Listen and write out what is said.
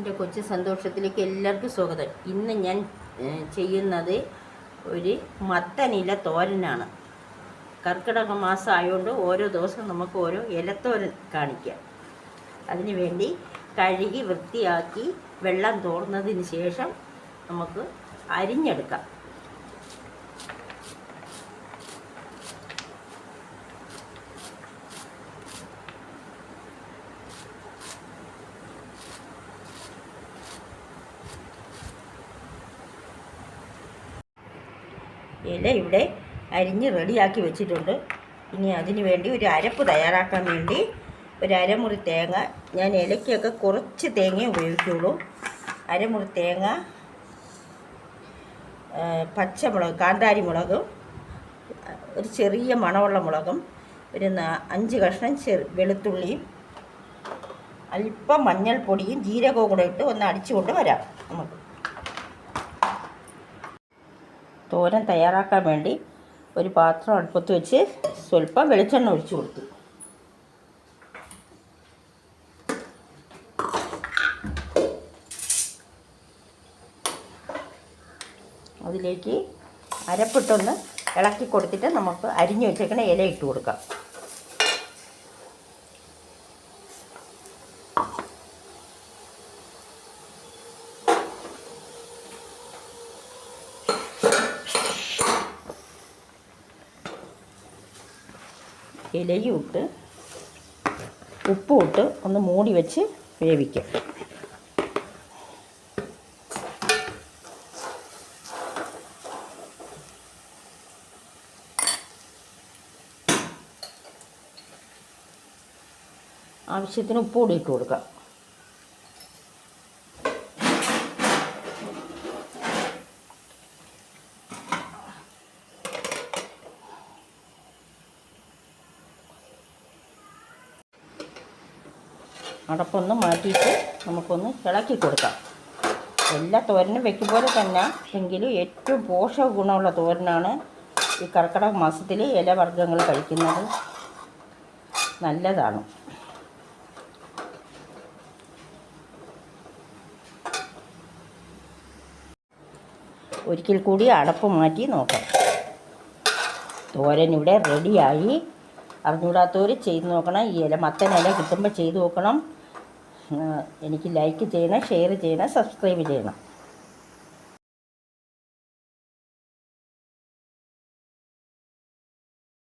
എന്റെ കൊച്ചു സന്തോഷത്തിലേക്ക് എല്ലാവർക്കും സ്വാഗതം. ഇന്ന് ഞാൻ ചെയ്യുന്നത് ഒരു മത്തനില തോരനാണ്. കർക്കിടക മാസം ആയതുകൊണ്ട് ഓരോ ദിവസം നമുക്ക് ഓരോ ഇലത്തോരൻ കാണിക്കാം. അതിനു വേണ്ടി കഴുകി വൃത്തിയാക്കി വെള്ളം തോർന്നതിന് ശേഷം നമുക്ക് അരിഞ്ഞെടുക്കാം. ഇല ഇവിടെ അരിഞ്ഞ് റെഡിയാക്കി വെച്ചിട്ടുണ്ട്. ഇനി അതിന് വേണ്ടി ഒരു അരപ്പ് തയ്യാറാക്കാൻ വേണ്ടി ഒരു അരമുറി തേങ്ങ. ഞാൻ ഇലയ്ക്കൊക്കെ കുറച്ച് തേങ്ങ ഉപയോഗിക്കുള്ളൂ. അരമുറി തേങ്ങ പച്ചമുളക് കാന്താരി മുളകും ഒരു ചെറിയ മണമുള്ള മുളകും ഒരു അഞ്ച് കഷ്ണം ചെറു വെളുത്തുള്ളിയും അല്പം മഞ്ഞൾപ്പൊടിയും ജീരകവും കൂടെ ഇട്ട് ഒന്ന് അടിച്ചുകൊണ്ട് വരാം നമുക്ക്. തോരൻ തയ്യാറാക്കാൻ വേണ്ടി ഒരു പാത്രം അടുപ്പത്ത് വെച്ച് സ്വല്പം വെളിച്ചെണ്ണ ഒഴിച്ചു കൊടുത്തു. അതിലേക്ക് അരപ്പിട്ടൊന്ന് ഇളക്കി കൊടുത്തിട്ട് നമുക്ക് അരിഞ്ഞു വെച്ചേക്കണ ഇല ഇട്ട് കൊടുക്കാം. ഇലയും ഇട്ട് ഉപ്പും ഇട്ട് ഒന്ന് മൂടി വെച്ച് വേവിക്കും. ആവശ്യത്തിന് ഉപ്പ് കൂടി ഇട്ട് കൊടുക്കാം. അടപ്പൊന്ന് മാറ്റിയിട്ട് നമുക്കൊന്ന് ഇളക്കി കൊടുക്കാം. എല്ലാ തോരനും വെക്കും പോലെ തന്നെ എങ്കിലും ഏറ്റവും പോഷക ഗുണമുള്ള തോരനാണ് ഈ കർക്കിടക മാസത്തിൽ ഇലവർഗങ്ങൾ കഴിക്കുന്നത്. നല്ലതാണ്. ഒരിക്കൽ കൂടി അടപ്പ് മാറ്റി നോക്കാം. തോരൻ ഇവിടെ റെഡിയായി അറിഞ്ഞൂടാത്തവർ ചെയ്ത് നോക്കണം. ഈ ഇല മത്തൻ ഇല കിട്ടുമ്പോൾ ചെയ്ത് നോക്കണം. എനിക്ക് ലൈക്ക് ചെയ്യണം ഷെയർ ചെയ്യണം സബ്സ്ക്രൈബ് ചെയ്യണം.